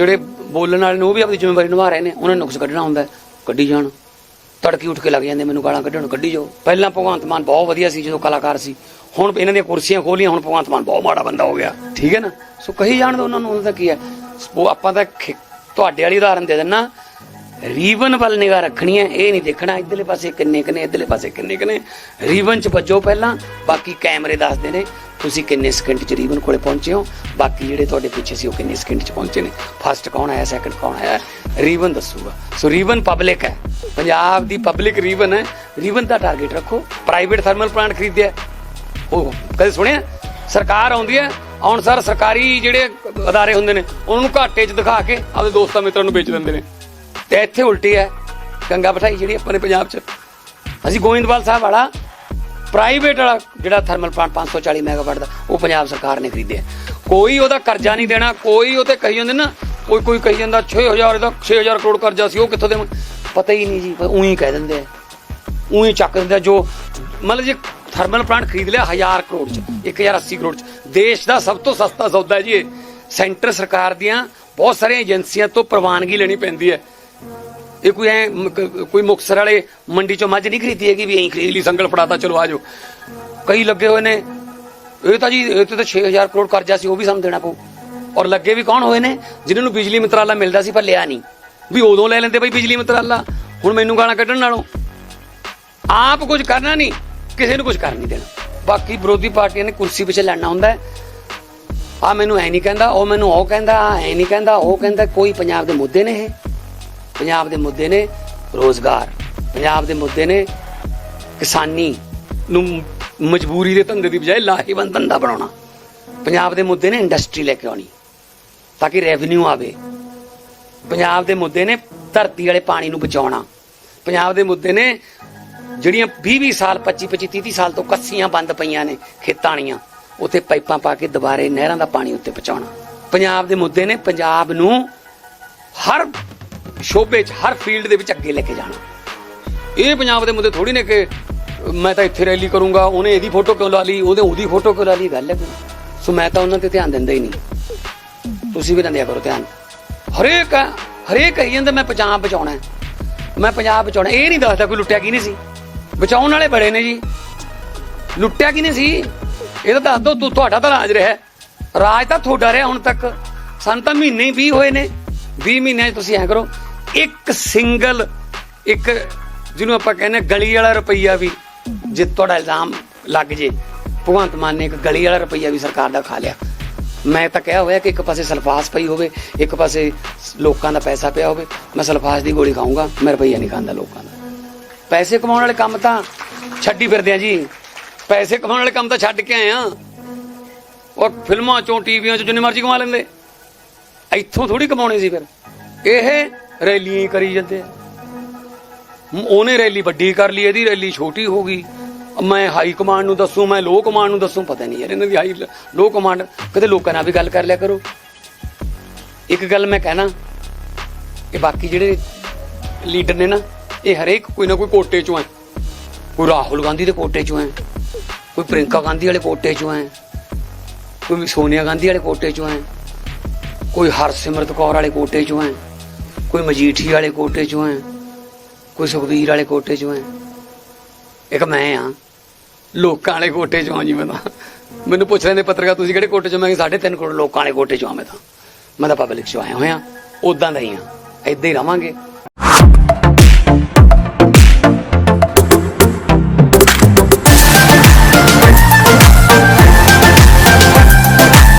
ਜਿਹੜੇ ਬੋਲਣ ਵਾਲੇ ਨੇ ਉਹ ਵੀ ਆਪਣੀ ਜ਼ਿੰਮੇਵਾਰੀ ਨਿਭਾ ਰਹੇ ਨੇ, ਉਹਨਾਂ ਨੂੰ ਨੁਕਸ ਕੱਢਣਾ ਹੁੰਦਾ ਕੱਢੀ ਜਾਣ। ਤੜਕੇ ਉੱਠ ਕੇ ਲੱਗ ਜਾਂਦੇ, ਮੈਨੂੰ ਗਾਲਾਂ ਕੱਢਣ, ਕੱਢੀ ਜਾਓ। ਪਹਿਲਾਂ ਭਗਵੰਤ ਮਾਨ ਬਹੁਤ ਵਧੀਆ ਸੀ, ਜਦੋਂ ਕਲਾਕਾਰ ਸੀ। ਹੁਣ ਇਹਨਾਂ ਦੀਆਂ ਕੁਰਸੀਆਂ ਖੋਲੀਆਂ, ਹੁਣ ਭਗਵੰਤ ਮਾਨ ਬਹੁਤ ਮਾੜਾ ਬੰਦਾ ਹੋ ਗਿਆ। ਠੀਕ ਹੈ ਨਾ? ਸੋ ਕਹੀ ਜਾਣ ਦੋ ਉਹਨਾਂ ਨੂੰ ਉਹਦਾ ਕੀ ਹੈ? ਉਹ ਆਪਾਂ ਤਾਂ ਖੇ- ਤੁਹਾਡੇ ਵਾਲੀ ਉਦਾਹਰਨ ਦੇ ਦਿੰਨਾ ਰੀਵਨ ਵੱਲ ਨਿਗਾਹ ਰੱਖਣੀ ਹੈ, ਇਹ ਨਹੀਂ ਦੇਖਣਾ, ਇਧਰਲੇ ਪਾਸੇ ਕਿੰਨੇ ਕਿੰਨੇ ਇਧਰਲੇ ਪਾਸੇ ਕਿੰਨੇ ਕਿੰਨੇ ਰੀਵਨ ਚ ਵੱਜੋ ਪਹਿਲਾਂ, ਬਾਕੀ ਕੈਮਰੇ ਦੱਸਦੇ ਨੇ, ਤੁਸੀਂ ਕਿੰਨੇ ਸਕਿੰਟ ਚ ਰੀਵਨ ਕੋਲੇ ਪਹੁੰਚੇ ਹੋ, ਬਾਕੀ ਜਿਹੜੇ ਤੁਹਾਡੇ ਪਿੱਛੇ ਸੀ ਉਹ ਕਿੰਨੇ ਸਕਿੰਟ ਚ ਪਹੁੰਚੇ ਨੇ। ਫਸਟ ਕੌਣ ਆਇਆ ਸੈਕੰਡ ਕੌਣ ਆਇਆ ਰੀਵਨ ਦੱਸੂਗਾ। ਸੋ ਰੀਵਨ ਪਬਲਿਕ ਹੈ। ਪੰਜਾਬ ਦੀ ਪਬਲਿਕ ਰੀਵਨ ਹੈ। ਰੀਵਨ ਦਾ ਟਾਰਗੇਟ ਰੱਖੋ ਪ੍ਰਾਈਵੇਟ ਥਰਮਲ ਪਲਾਂਟ ਖਰੀਦਿਆ ਉਹ ਕਦੇ ਸੁਣਿਆ? ਸਰਕਾਰ ਆਉਂਦੀ ਹੈ, ਆਉਣ ਸਰ ਸਰਕਾਰੀ ਜਿਹੜੇ ਅਦਾਰੇ ਹੁੰਦੇ ਨੇ, ਉਹਨਾਂ ਨੂੰ ਘਾਟੇ 'ਚ ਦਿਖਾ ਕੇ ਆਪਣੇ ਦੋਸਤਾਂ ਮਿੱਤਰਾਂ ਨੂੰ ਵੇਚ ਦਿੰਦੇ ਨੇ। ਤੇ ਇੱਥੇ ਉਲਟੀ ਹੈ। ਗੰਗਾ ਬਿਠਾਈ ਜਿਹੜੀ ਆਪਾਂ ਨੇ ਪੰਜਾਬ 'ਚ। ਅਸੀਂ ਗੋਇੰਦਵਾਲ ਸਾਹਿਬ ਵਾਲਾ ਪ੍ਰਾਈਵੇਟ ਵਾਲਾ ਜਿਹੜਾ ਥਰਮਲ ਪਲਾਂਟ 540 ਮੈਗਾਵਾਟ ਦਾ, ਉਹ ਪੰਜਾਬ ਸਰਕਾਰ ਨੇ ਖਰੀਦਿਆ। ਕੋਈ ਉਹਦਾ ਕਰਜ਼ਾ ਨਹੀਂ ਦੇਣਾ, ਕੋਈ ਉਹ ਤੇ ਕਹੀ ਜਾਂਦੇ ਨਾ, ਕੋਈ ਕੋਈ ਕਹੀ ਜਾਂਦਾ 6000 ਦਾ 6000 ਕਰੋੜ ਕਰਜ਼ਾ ਸੀ, ਉਹ ਕਿੱਥੋਂ ਦੇਵਾਂ? ਪਤਾ ਹੀ ਨਹੀਂ ਜੀ ਉਹੀ ਕਹਿ ਦਿੰਦੇ ਉਹੀ ਚੱਕ ਦਿੰਦੇ ਜੋ ਮਤਲਬ ਜੇ ਥਰਮਲ ਪਲਾਂਟ ਖਰੀਦ ਲਿਆ 1000 ਕਰੋੜ ਚ 1080 ਕਰੋੜ ਚ। ਦੇਸ਼ ਦਾ ਸਭ ਤੋਂ ਸਸਤਾ ਸੌਦਾ ਜੀ ਇਹ। ਸੈਂਟਰ ਸਰਕਾਰ ਦੀਆਂ ਬਹੁਤ ਸਾਰੀਆਂ ਏਜੰਸੀਆਂ ਤੋਂ ਪ੍ਰਵਾਨਗੀ ਲੈਣੀ ਪੈਂਦੀ ਹੈ। ਇਹ ਕੋਈ ਐ ਕੋਈ ਮੁਕਸਰ ਵਾਲੇ ਮੰਡੀ ਚੋਂ ਮੱਝ ਨਹੀਂ ਖਰੀਦੀ ਹੈਗੀ ਵੀ ਐਂ ਖਰੀਦ ਲਈ, ਸੰਗਲ ਫੜਾਤਾ, ਚਲੋ ਆਜੋ ਕਈ ਲੱਗੇ ਹੋਏ ਨੇ, ਇਹ ਤਾਂ ਜੀ, ਇਹ ਤੇ ਤਾਂ 6000 ਕਰੋੜ ਕਰਜ਼ਾ ਸੀ, ਉਹ ਵੀ ਸਾਨੂੰ ਦੇਣਾ ਪਊ। ਔਰ ਲੱਗੇ ਵੀ ਕੌਣ ਹੋਏ ਨੇ, ਜਿਨ੍ਹਾਂ ਨੂੰ ਬਿਜਲੀ ਮੰਤਰਾਲਾ ਮਿਲਦਾ ਸੀ ਪਰ ਲਿਆ ਨਹੀਂ। ਵੀ ਉਦੋਂ ਲੈ ਲੈਂਦੇ ਬਈ ਬਿਜਲੀ ਮੰਤਰਾਲਾ, ਹੁਣ ਮੈਨੂੰ ਗਾਣਾ ਕੱਢਣ ਨਾਲੋਂ। ਆਪ ਕੁਝ ਕਰਨਾ ਨਹੀਂ, ਕਿਸੇ ਨੂੰ ਕੁਝ ਕਰ ਨਹੀਂ ਦੇਣਾ। ਬਾਕੀ ਵਿਰੋਧੀ ਪਾਰਟੀਆਂ ਨੇ ਕੁਰਸੀ ਪਿੱਛੇ ਲੜਨਾ ਹੁੰਦਾ ਆ ਮੈਨੂੰ ਐ ਨਹੀਂ ਕਹਿੰਦਾ, ਉਹ ਮੈਨੂੰ ਉਹ ਕਹਿੰਦਾ ਐ ਨਹੀਂ ਕਹਿੰਦਾ, ਉਹ ਕਹਿੰਦਾ, ਕੋਈ ਪੰਜਾਬ ਦੇ ਮੁੱਦੇ ਨੇ ਇਹ। ਪੰਜਾਬ ਦੇ ਮੁੱਦੇ ਨੇ ਰੋਜ਼ਗਾਰ, ਪੰਜਾਬ ਦੇ ਮੁੱਦੇ ਨੇ ਕਿਸਾਨੀ ਨੂੰ ਮਜਬੂਰੀ ਦੇ ਧੰਦੇ ਦੀ ਬਜਾਏ ਲਾਹੇਵੰਦ ਧੰਦਾ ਬਣਾਉਣਾ। ਪੰਜਾਬ ਦੇ ਮੁੱਦੇ ਨੇ ਇੰਡਸਟਰੀ ਲੈ ਕੇ ਆਉਣੀ, ਤਾਂ ਕਿ ਰੈਵਨਿਊ ਆਵੇ। ਪੰਜਾਬ ਦੇ ਮੁੱਦੇ ਨੇ ਧਰਤੀ ਵਾਲੇ ਪਾਣੀ ਨੂੰ ਬਚਾਉਣਾ। ਪੰਜਾਬ ਦੇ ਮੁੱਦੇ ਨੇ ਜਿਹੜੀਆਂ 20-20 ਸਾਲ 25-25 30 ਸਾਲ ਤੋਂ ਕੱਸੀਆਂ ਬੰਦ ਪਈਆਂ ਨੇ ਖੇਤਾਂ ਵਾਲੀਆਂ, ਉੱਥੇ ਪਾਈਪਾਂ ਪਾ ਕੇ ਦੁਬਾਰੇ ਨਹਿਰਾਂ ਦਾ ਪਾਣੀ ਉੱਤੇ ਪਹੁੰਚਾਉਣਾ। ਪੰਜਾਬ ਦੇ ਮੁੱਦੇ ਨੇ ਪੰਜਾਬ ਨੂੰ ਹਰ ਸ਼ੋਬੇ 'ਚ ਹਰ ਫੀਲਡ ਦੇ ਵਿੱਚ ਅੱਗੇ ਲੈ ਕੇ ਜਾਣਾ। ਇਹ ਪੰਜਾਬ ਦੇ ਮੁੱਦੇ ਥੋੜੀ ਨੇ ਕਿ ਮੈਂ ਤਾਂ ਇੱਥੇ ਰੈਲੀ ਕਰੂੰਗਾ, ਉਹਨੇ ਇਹਦੀ ਫੋਟੋ ਕਿਉਂ ਲਾ ਲਈ, ਉਹਦੇ ਉਹਦੀ ਫੋਟੋ ਕਿਉਂ ਲਾ ਲਈ, ਗੱਲ ਹੈ ਸੋ ਮੈਂ ਤਾਂ ਉਹਨਾਂ ਤੇ ਧਿਆਨ ਦਿੰਦਾ ਹੀ ਨਹੀਂ। ਤੁਸੀਂ ਵੀ ਨਾ ਦਿਆ ਕਰੋ ਧਿਆਨ। ਹਰੇਕ ਹਰੇਕ ਕਹੀ ਜਾਂਦਾ, ਮੈਂ ਪੰਜਾਬ ਬਚਾਉਣਾ ਮੈਂ ਪੰਜਾਬ ਬਚਾਉਣਾ ਇਹ ਨਹੀਂ ਦੱਸਦਾ ਕੋਈ ਲੁੱਟਿਆ ਕੀ ਨਹੀਂ ਸੀ। ਬਚਾਉਣ ਵਾਲੇ ਬੜੇ ਨੇ ਜੀ। ਲੁੱਟਿਆ ਕੀ ਨਹੀਂ ਸੀ? ਇਹ ਤਾਂ ਦੱਸ ਦੋ, ਤੂੰ, ਤੁਹਾਡਾ ਤਾਂ ਰਾਜ ਰਿਹਾ ਰਾਜ ਤਾਂ ਤੁਹਾਡਾ ਰਿਹਾ ਹੁਣ ਤੱਕ। ਸਾਨੂੰ ਤਾਂ ਮਹੀਨੇ ਹੀ 20 ਹੋਏ ਨੇ। 20 ਮਹੀਨਿਆਂ 'ਚ ਤੁਸੀਂ ਐ ਕਰੋ। ਇੱਕ ਸਿੰਗਲ, ਇੱਕ ਜਿਹਨੂੰ ਆਪਾਂ ਕਹਿੰਦੇ ਹਾਂ ਗਲੀ ਵਾਲਾ ਰੁਪਈਆ ਵੀ, ਜੇ ਤੁਹਾਡਾ ਇਲਜ਼ਾਮ ਲੱਗ ਜੇ, ਭਗਵੰਤ ਮਾਨ ਨੇ ਇੱਕ ਗਲੀ ਵਾਲਾ ਰੁਪਈਆ ਵੀ ਸਰਕਾਰ ਦਾ ਖਾ ਲਿਆ। ਮੈਂ ਤਾਂ ਕਿਹਾ ਹੋਇਆ ਕਿ ਇੱਕ ਪਾਸੇ ਸਲਫਾਸ ਪਈ ਹੋਵੇ, ਇੱਕ ਪਾਸੇ ਲੋਕਾਂ ਦਾ ਪੈਸਾ ਪਿਆ ਹੋਵੇ, ਮੈਂ ਸਲਫਾਸ ਦੀ ਗੋਲੀ ਖਾਊਂਗਾ, ਮੈਂ ਰੁਪਈਆ ਨਹੀਂ ਖਾਂਦਾ ਲੋਕਾਂ ਦਾ। ਪੈਸੇ ਕਮਾਉਣ ਵਾਲੇ ਕੰਮ ਤਾਂ ਛੱਡੀ ਫਿਰਦੇ ਆ ਜੀ। ਪੈਸੇ ਕਮਾਉਣ ਵਾਲੇ ਕੰਮ ਤਾਂ ਛੱਡ ਕੇ ਆਏ ਆ। ਉਹ ਫਿਲਮਾਂ ਚੋਂ, ਟੀਵੀਆਂ ਚੋਂ ਜਿੰਨੇ ਮਰਜ਼ੀ ਕਮਾ ਲੈਂਦੇ। ਇੱਥੋਂ ਥੋੜੀ ਕਮਾਉਣੇ ਸੀ ਫਿਰ। ਇਹ ਰੈਲੀਆਂ ਹੀ ਕਰੀ ਜਾਂਦੇ ਆ। ਉਹਨੇ ਰੈਲੀ ਵੱਡੀ ਕਰ ਲਈ, ਇਹਦੀ ਰੈਲੀ ਛੋਟੀ ਹੋ ਗਈ। ਮੈਂ ਹਾਈ ਕਮਾਂਡ ਨੂੰ ਦੱਸੂ, ਮੈਂ ਲੋ ਕਮਾਂਡ ਨੂੰ ਦੱਸੂ, ਪਤਾ ਨਹੀਂ ਯਾਰ, ਇਹਨਾਂ ਦੀ ਹਾਈ ਲੋ ਕਮਾਂਡ ਕਦੇ ਲੋਕਾਂ ਨਾਲ ਵੀ ਗੱਲ ਕਰ ਲਿਆ ਕਰੋ। ਇੱਕ ਗੱਲ ਮੈਂ ਕਹਿਣਾ, ਕਿ ਬਾਕੀ ਜਿਹੜੇ ਲੀਡਰ ਨੇ ਨਾ, ਇਹ ਹਰੇਕ ਕੋਈ ਨਾ ਕੋਈ ਕੋਟੇ ਚੋਂ ਹੈ। ਕੋਈ ਰਾਹੁਲ ਗਾਂਧੀ ਦੇ ਕੋਟੇ ਚੋਂ ਹੈ, ਕੋਈ ਪ੍ਰਿੰਕਾ ਗਾਂਧੀ ਵਾਲੇ ਕੋਟੇ ਚੋਂ ਹੈ, ਕੋਈ ਸੋਨੀਆ ਗਾਂਧੀ ਵਾਲੇ ਕੋਟੇ ਚੋਂ ਹੈ, ਕੋਈ ਹਰਸਿਮਰਤ ਕੌਰ ਵਾਲੇ ਕੋਟੇ ਚੋਂ ਹੈ। ਕੋਈ ਮਜੀਠੀ ਵਾਲੇ ਕੋਟੇ ਚੋਂ ਹੈ, ਕੋਈ ਸੁਖਬੀਰ ਵਾਲੇ ਕੋਟੇ ਚੋਂ ਹੈ। ਇੱਕ ਮੈਂ ਆ ਲੋਕਾਂ ਵਾਲੇ ਕੋਟੇ ਚੋਂ ਆ ਜੀ ਮੈਂ ਤਾਂ। ਮੈਨੂੰ ਪੁੱਛ ਰਹੇ ਨੇ ਪੱਤਰਕਾਰ, ਤੁਸੀਂ ਕਿਹੜੇ ਕੋਟੇ ਚੋਂ? ਮੈਂ ਸਾਢੇ ਤਿੰਨ ਕਰੋੜ ਲੋਕਾਂ ਵਾਲੇ ਕੋਟੇ ਚੋਂ ਆ ਮੈਂ ਤਾਂ। ਮੈਂ ਤਾਂ ਪਬਲਿਕ ਚੋਂ ਆਇਆ ਹੋਇਆ ਉਦਾਂ ਦਾ ਹੀ ਆ ਏਦਾਂ ਹੀ ਰਵਾਂਗੇ।